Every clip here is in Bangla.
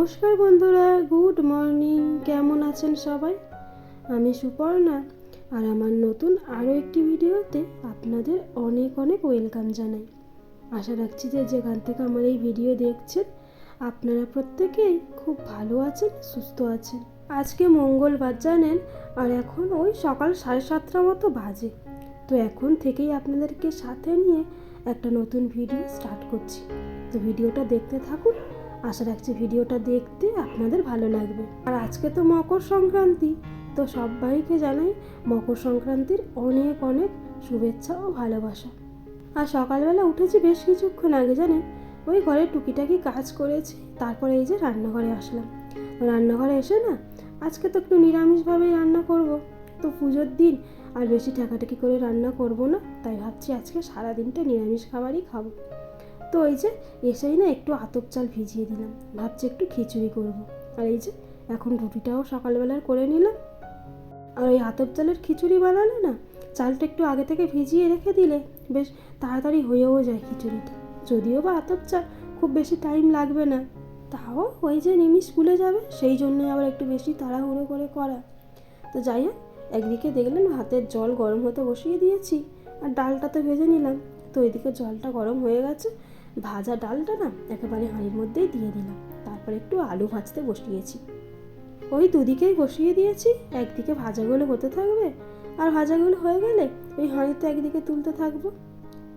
নমস্কার বন্ধুরা, গুড মর্নিং। কেমন আছেন সবাই? আমি সুপর্ণা। আর আমার নতুন আরও একটি ভিডিওতে আপনাদের অনেক অনেক ওয়েলকাম জানাই। আশা রাখছি যে যেখান থেকে আমার এই ভিডিও দেখছেন, আপনারা প্রত্যেকেই খুব ভালো আছেন, সুস্থ আছেন। আজকে মঙ্গলবার জানেন, আর এখন ওই সকাল সাড়ে সাতটা মতো বাজে। তো এখন থেকেই আপনাদেরকে সাথে নিয়ে একটা নতুন ভিডিও স্টার্ট করছি। তো ভিডিওটা দেখতে থাকুন আশা রাখছি ভিডিওটা দেখতে আপনাদের ভালো লাগবে। আর আজকে তো মকর সংক্রান্তি, তো সবাইকে জানাই মকর সংক্রান্তির অনেক অনেক শুভেচ্ছা ও ভালোবাসা। আর সকালবেলা উঠেছি বেশ কিছুক্ষণ আগে, জানেন? ওই ঘরে টুকিটাকি কাজ করেছি, তারপরে এই যে রান্নাঘরে আসলাম। রান্নাঘরে এসে না, আজকে তো একটু নিরামিষভাবেই রান্না করব। তো পুজোর দিন আর বেশি ঠাকাটাকি করে রান্না করব না, তাই ভাবছি আজকে সারা দিনটা নিরামিষ খাবারই খাব। তো এই যে এসেই না একটু আতপ চাল ভিজিয়ে দিলাম। ভাবছি একটু খিচুড়ি করব। আর এই যে এখন রুটিটাও সকালবেলার করে নিলাম। আর ওই আতপ চালের খিচুড়ি বানালে না, চালটা একটু আগে থেকে ভিজিয়ে রেখে দিলে বেশ তাড়াতাড়ি হয়েও যায় খিচুড়িটা। যদিও বা আতপ চাল খুব বেশি টাইম লাগবে না, তাও ওই যে নিমি স্কুলে যাবে, সেই জন্যই আবার একটু বেশি তাড়াহুড়ো করে করা। তো যাই হোক, একদিকে দেখলেন হাতের জল গরম হতে বসিয়ে দিয়েছি, আর ডালটা তো ভেজে নিলাম। তো ওইদিকে জলটা গরম হয়ে গেছে ভাজা ডালটা না একেবারে হাঁড়ির মধ্যেই দিয়ে দিলাম। তারপর একটু আলু ভাজতে বসিয়েছি। ওই দুদিকেই বসিয়ে দিয়েছি। একদিকে ভাজাগুলো হতে থাকবে আর ভাজাগুলো হয়ে গেলে ওই হাঁড়িতে একদিকে তুলতে থাকব।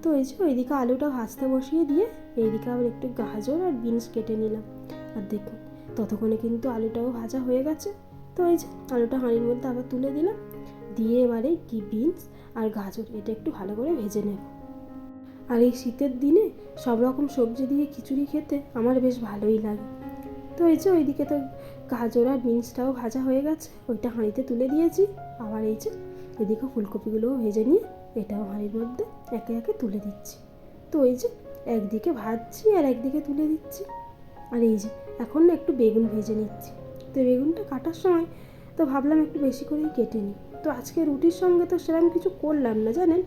তো এই যে ওইদিকে আলুটা ভাজতে বসিয়ে দিয়ে এইদিকে আবার একটু গাজর আর বিনস কেটে নিলাম। আর দেখুন, ততক্ষণে কিন্তু আলুটাও ভাজা হয়ে গেছে। তো এই যে আলুটা হাঁড়ির মধ্যে আবার তুলে দিলাম। দিয়ে এবারে কি বিনস আর গাজর, এটা একটু ভালো করে ভেজে নেব। আর এই শীতের দিনে সব রকম সবজি দিয়ে খিচুড়ি খেতে আমার বেশ ভালোই লাগে। তো এই যে ওইদিকে তো গাজর আর বিনসটাও ভাজা হয়ে গেছে, ওইটা হাঁড়িতে তুলে দিয়েছি। আবার এই যে এদিকে ফুলকপিগুলোও ভেজে নিয়ে এটাও হাঁড়ির মধ্যে একে একে তুলে দিচ্ছি। তো ওই যে একদিকে ভাজছি আর একদিকে তুলে দিচ্ছি। আর এই যে এখন না একটু বেগুন ভেজে নিচ্ছি। তো বেগুনটা কাটার সময় তো ভাবলাম একটু বেশি করেই কেটে নিই। তো আজকে রুটির সঙ্গে তো সেরকম কিছু করলাম না, জানেন?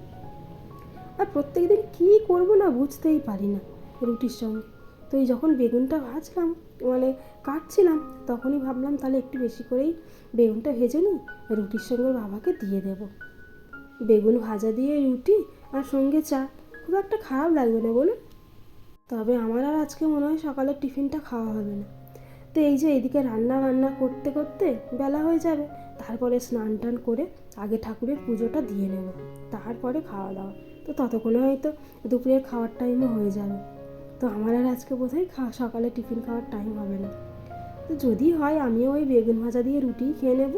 আর প্রত্যেক দিন কী করব না বুঝতেই পারি না রুটির সঙ্গে। তো এই যখন বেগুনটা ভাজলাম মানে কাটছিলাম, তখনই ভাবলাম তাহলে একটু বেশি করেই বেগুনটা ভেজে নিই, রুটির সঙ্গে বাবাকে দিয়ে দেব। বেগুন ভাজা দিয়ে রুটি আর সঙ্গে চা, খুব একটা খারাপ লাগবে না বলুন। তবে আমার আর আজকে মনে হয় সকালের টিফিনটা খাওয়া হবে না। তো এই যে এদিকে রান্না বান্না করতে করতে বেলা হয়ে যাবে, তারপরে স্নান টান করে আগে ঠাকুরের পুজোটা দিয়ে নেব, তারপরে খাওয়া দাওয়া। তো ততক্ষণে হয়তো দুপুরের খাওয়ার টাইমও হয়ে যাবে। তো আমার আর আজকে বোধহয় খাওয়া সকালে টিফিন খাওয়ার টাইম হবে না। তো যদি হয়, আমিও ওই বেগুন ভাজা দিয়ে রুটিই খেয়ে নেব।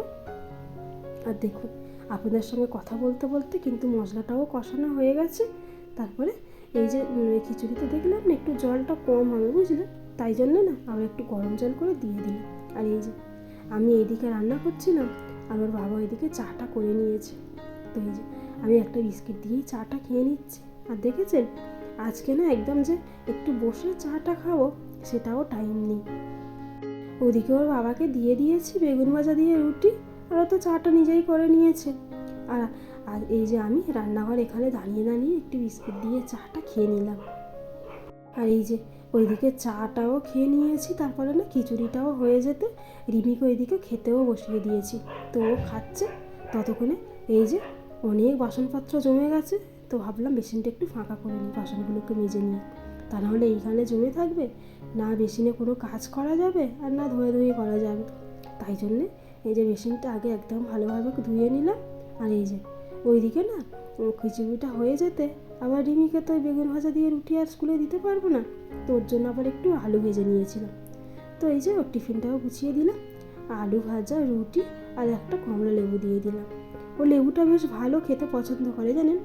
আর দেখুন আপনাদের সঙ্গে কথা বলতে বলতে কিন্তু মশলাটাও কষানো হয়ে গেছে। তারপরে এই যে খিচুড়িতে দেখলাম না, একটু জলটা কম হবে, বুঝলে? তাই জন্য না, আবার একটু গরম জল করে দিয়ে দিলাম। আর এই যে, আমি এদিকে রান্না করছিলাম, আর ওর বাবা এদিকে চাটা করে নিয়েছে। তো এই যে আমি একটা বিস্কিট দিয়েই চাটা খেয়ে নিচ্ছি। আর দেখেছেন? আজকে না একদম যে একটু বসে চাটা খাব, সেটাও টাইম নেই। ওদিকে ওর বাবাকে দিয়ে দিয়েছি বেগুন ভাজা দিয়ে রুটি, আর তো চাটা নিজেই করে নিয়েছে। আর আর এই যে আমি রান্নাঘর এখানে দাঁড়িয়ে দাঁড়িয়ে একটু বিস্কিট দিয়ে চাটা খেয়ে নিলাম। আর এই যে ওইদিকে চাটাও খেয়ে নিয়েছি, তারপরে না খিচুড়িটাও হয়ে যেতে রিমিকে ওইদিকে খেতেও বসিয়ে দিয়েছি। তো ও খাচ্ছে, ততক্ষণে এই যে অনেক বাসনপত্র জমে গেছে, তো ভাবলাম বেসিনটা একটু ফাঁকা করে নিই, বাসনগুলোকে মেজে নিয়ে তা নাহলে এইখানে জমে থাকবে? না বেসিনে কোনো কাজ করা যাবে? আর না ধুয়ে ধুয়ে করা যাবে? তাই জন্যে এই যে বেসিনটা আগে একদম ভালোভাবে ধুয়ে নিলাম, আর এই যে ওইদিকে না খিচুড়িটা হয়ে যেতে, আবার রিমিকে তো বেগুন ভাজা দিয়ে রুটি আর স্কুলে দিতে পারব না, তো ওর জন্য আবার একটু আলু ভেজে নিয়েছিলাম। তো এই যে ওর টিফিনটাও গুছিয়ে দিলাম, আলু ভাজা, রুটি আর একটা কমলা লেবু দিয়ে দিলাম। ও লেবুটা বেশ ভালো খেতে পছন্দ করে জানেন।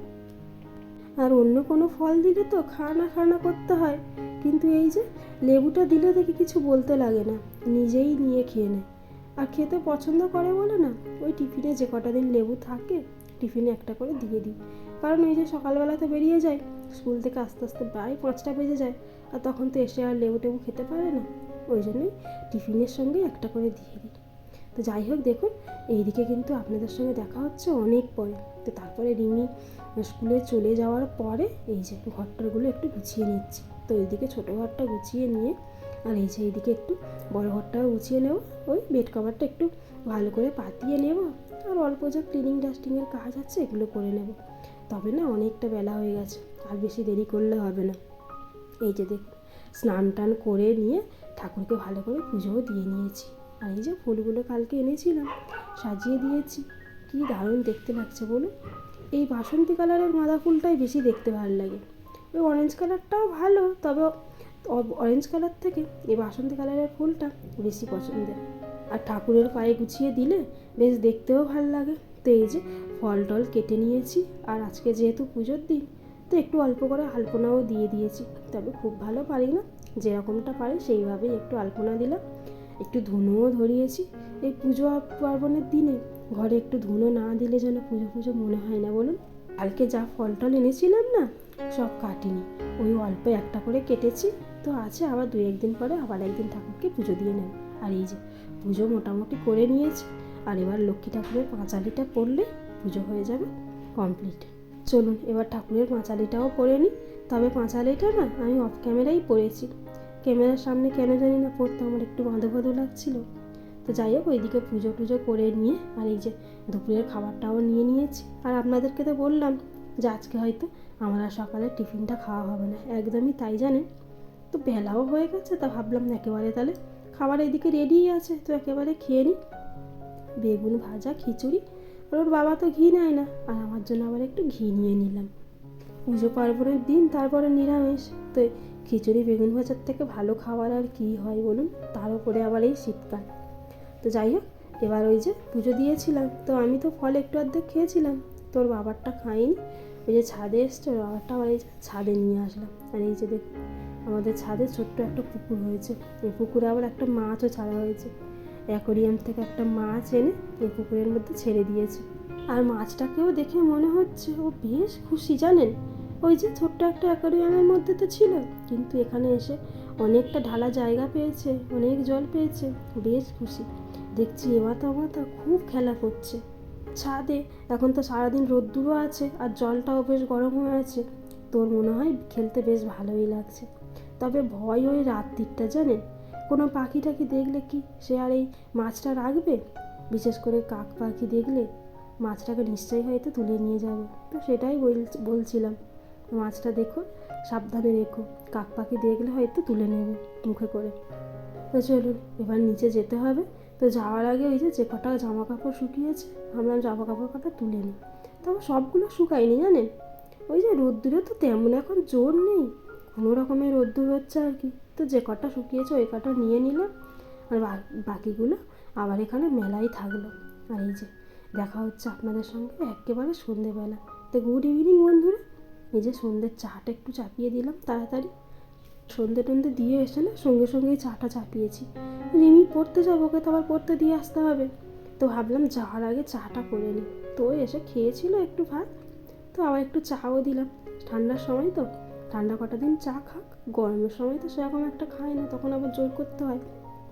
আর অন্য কোনো ফল দিলে তো খানা খানা করতে হয়। কিন্তু এই যে লেবুটা দিলে দেখি কিছু বলতে লাগে না, নিজেই নিয়ে খেয়ে নেয়। আর খেতে পছন্দ করে বলে না, ওই টিফিনে যে কটা দিন লেবু থাকে, টিফিনে একটা করে দিয়ে দিই। কারণ ওই যে সকালবেলাতে বেরিয়ে যায়, স্কুল থেকে আস্তে আস্তে প্রায় পাঁচটা বেজে যায়, আর তখন তো এসে আর লেবু টেবু খেতে পারে না। ওই জন্যই টিফিনের সঙ্গে একটা করে দিয়ে দিই। তো যাই হোক, দেখুন, এইদিকে কিন্তু আপনাদের সঙ্গে দেখা হচ্ছে অনেক পরে। তো তারপরে রিমি স্কুলে চলে যাওয়ার পরে এই যে ঘরটারগুলো একটু গুছিয়ে নিচ্ছি। তো এইদিকে ছোটো ঘরটা গুছিয়ে নিয়ে আর এই যে এইদিকে একটু বড় ঘরটাও গুছিয়ে নেব। ওই বেড কভারটা একটু ভালো করে পাতিয়ে নেব আর অল্প যা ক্লিনিং ডাস্টিংয়ের কাজ আছে এগুলো করে নেব। তবে না অনেকটা বেলা হয়ে গেছে, আর বেশি দেরি করলে হবে না। এই যে দেখ স্নান টান করে নিয়ে ঠাকুরকে ভালো করে পুজোও দিয়ে নিয়েছি। আর এই যে ফুলগুলো কালকে এনেছিলাম, সাজিয়ে দিয়েছি। কি দারুণ দেখতে লাগছে বলুন। এই বাসন্তী কালারের গাঁদা ফুলটাই বেশি দেখতে ভালো লাগে। ওই অরেঞ্জ কালারটাও ভালো, তবে অরেঞ্জ কালার থেকে এই বাসন্তী কালারের ফুলটা বেশি পছন্দের। আর ঠাকুরের পায়ে গুছিয়ে দিলে বেশ দেখতেও ভালো লাগে। তো এই যে ফল টল কেটে নিয়েছি, আর আজকে যেহেতু পুজোর দিন, তো একটু অল্প করে আলপনাও দিয়ে দিয়েছি। তবে খুব ভালো পারি না, যেরকমটা পারি সেইভাবেই একটু আলপনা দিলাম। একটু ধুনোও ধরিয়েছি। এই পুজো পার্বণের দিনে ঘরে একটু ধুনো না দিলে যেন পুজো পুজো মনে হয় না বলুন? কালকে যা ফল টল এনেছিলাম না, সব কাটিনি। ওই অল্প একটা করে কেটেছি। তো আছে, আবার দু একদিন পরে আবার একদিন ঠাকুরকে পুজো দিয়ে নেন আর এই যে পুজো মোটামুটি করে নিয়েছি। আর এবার লক্ষ্মী ঠাকুরের পাঁচালিটা পড়লে পুজো হয়ে যাবে কমপ্লিট চলুন, এবার ঠাকুরের পাঁচালিটাও পরে নিই। তবে পাঁচালিটা না আমি অফ ক্যামেরাই পড়েছি। ক্যামেরার সামনে কেন জানি না পড়তে আমার একটু বাঁধো বাঁধো লাগছিল। তো যাই হোক, ওইদিকে পুজো টুজো করে নিয়ে আর এই যে দুপুরের খাবারটাও নিয়ে নিয়েছি। আর আপনাদেরকে তো বললাম যে আজকে হয়তো আমার আর সকালে টিফিনটা খাওয়া হবে না। একদমই তাই জানেন? তো বেলাও হয়ে গেছে, তা ভাবলাম একেবারে তাহলে খাবার এদিকে রেডিই আছে, তো একেবারে খেয়ে নিই। বেগুন ভাজা, খিচুড়ি আর ওর বাবা তো ঘি নেয় না, আর আমার জন্য আবার একটু ঘি নিয়ে নিলাম। পুজো পার্বণের দিন, তারপরে নিরামিষ। তো খিচুড়ি বেগুন ভাজার থেকে ভালো খাবার আর কী হয় বলুন? তার উপরে আবার এই শীতকাল। তো যাই হোক, এবার ওই যে পুজো দিয়েছিলাম, তো আমি তো ফল একটু অর্ধেক খেয়েছিলাম। তোর বাবারটা খাইনি। ওই যে ছাদে এসছে, ওর বাবারটা আবার এই যে ছাদে নিয়ে আসলাম। আর এই যে দেখ, আমাদের ছাদে ছোট্ট একটা পুকুর হয়েছে। এই পুকুরে আবার একটা মাছও ছাড়া হয়েছে। অ্যাকোরিয়াম থেকে একটা মাছ এনে এই পুকুরের মধ্যে ছেড়ে দিয়েছে। আর মাছটাকেও দেখে মনে হচ্ছে, ও বেশ খুশি জানেন? ওই যে ছোট্ট একটা অ্যাকোরিয়ামের মধ্যে তো ছিল, কিন্তু এখানে এসে অনেকটা ঢালা জায়গা পেয়েছে, অনেক জল পেয়েছে, বেশ খুশি। দেখছি এমাতা মাতা খুব খেলা করছে। ছাদে এখন তো সারাদিন রোদ্দুরও আছে আর জলটাও বেশ গরম হয়ে আছে। তোর মনে হয় খেলতে বেশ ভালোই লাগছে। তবে ভয় ওই রাত্রিটা জানেন কোনো পাখি টাখি দেখলে কি সে আর এই মাছটা রাখবে? বিশেষ করে কাক পাখি দেখলে মাছটাকে নিশ্চয়ই হয়তো তুলে নিয়ে যাবে। তো সেটাই বল- বলছিলাম। মাছটা দেখো, সাবধানে রেখো। কাক পাখি দেখলে হয়তো তুলে নেবে মুখে করে। তো চলুন এবার নিচে যেতে হবে। তো যাওয়ার আগে ওই যে যে কটা জামা কাপড় শুকিয়েছে, ভাবলাম জামা কাপড় কটা তুলে নিই। তবে সবগুলো শুকায়নি, জানেন? ওই যে রোদ্দুরে তো তেমন এখন জোর নেই। কোনো রকমের রোদ্দুর হচ্ছে আর কি। তো যে কটা শুকিয়েছে, ওই কটা নিয়ে নিলাম। আর বাকিগুলো আবার এখানে মেলাই থাকল। আর এই যে, দেখা হচ্ছে আপনাদের সঙ্গে একেবারে সন্ধেবেলা। তো গুড ইভিনিং বন্ধুরা। এই যে সন্ধ্যের চাটা একটু চাপিয়ে দিলাম, তাড়াতাড়ি। সন্ধে টন্ধে দিয়ে এসে না সঙ্গে সঙ্গেই চাটা চাপিয়েছি। রিমি, পড়তে যাব ওকে তো আবার পড়তে দিয়ে আসতে হবে। তো ভাবলাম যাওয়ার আগে চাটা করে নিই। তো এসে খেয়েছিল একটু ভাত, তো আবার একটু চাও দিলাম। ঠান্ডার সময় তো, ঠান্ডা কটা দিন চা খাক, গরমের সময় তো সেরকম একটা খায় না, তখন আবার জোর করতে হয়।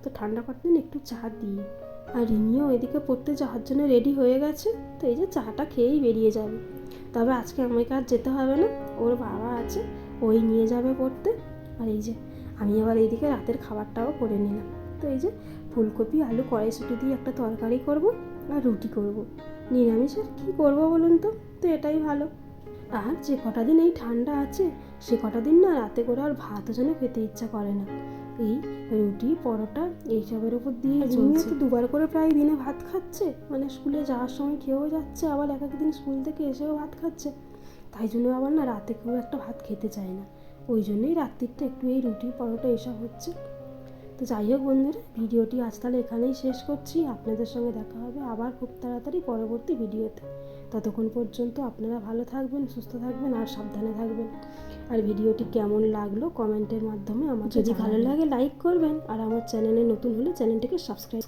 তো ঠান্ডা কটা দিন একটু চা দিই। আর রিমিও এদিকে পড়তে যাওয়ার জন্য রেডি হয়ে গেছে, তো এই যে চাটা খেয়েই বেরিয়ে যাবে। তবে আজকে আমাকে আর যেতে হবে না। ওর বাবা আছে, ওই নিয়ে যাবে পড়তে। আর এই যে, আমি আবার এইদিকে রাতের খাবারটাও করে নিলাম। তো এই যে, ফুলকপি, আলু, কড়াইশুটি দিয়ে একটা তরকারি করব আর রুটি করব। নিরামিষ আর কী করব বলুন তো? তো এটাই ভালো। আর যে কটা দিন এই ঠান্ডা আছে, সে কটা দিন না রাতে করে আর ভাতও যেন খেতে ইচ্ছা করে না। এই রুটি পরোটা এইসবের উপর দিয়ে চলছে তো দুবার করে প্রায় দিনে ভাত খাচ্ছে। মানে স্কুলে যাওয়ার সময় খেয়েও যাচ্ছে আবার এক একদিন স্কুল থেকে এসেও ভাত খাচ্ছে। তাই জন্য আবার না রাতে কেউ একটা ভাত খেতে চায় না। ওই জন্যই রাত্রিটা একটু এই রুটি পরোটা এসব হচ্ছে। তো যাই হোক বন্ধুরা ভিডিওটি আজ তাহলে এখানেই শেষ করছি। আপনাদের সঙ্গে দেখা হবে আবার খুব তাড়াতাড়ি পরবর্তী ভিডিওতে। ততক্ষণ পর্যন্ত আপনারা ভালো থাকবেন সুস্থ থাকবেন আর সাবধানে থাকবেন। আর ভিডিওটি কেমন লাগল কমেন্টের মাধ্যমে আমার যদি ভালো লাগে লাইক করবেন। আর আমার চ্যানেলে নতুন হলে চ্যানেলটিকে সাবস্ক্রাইব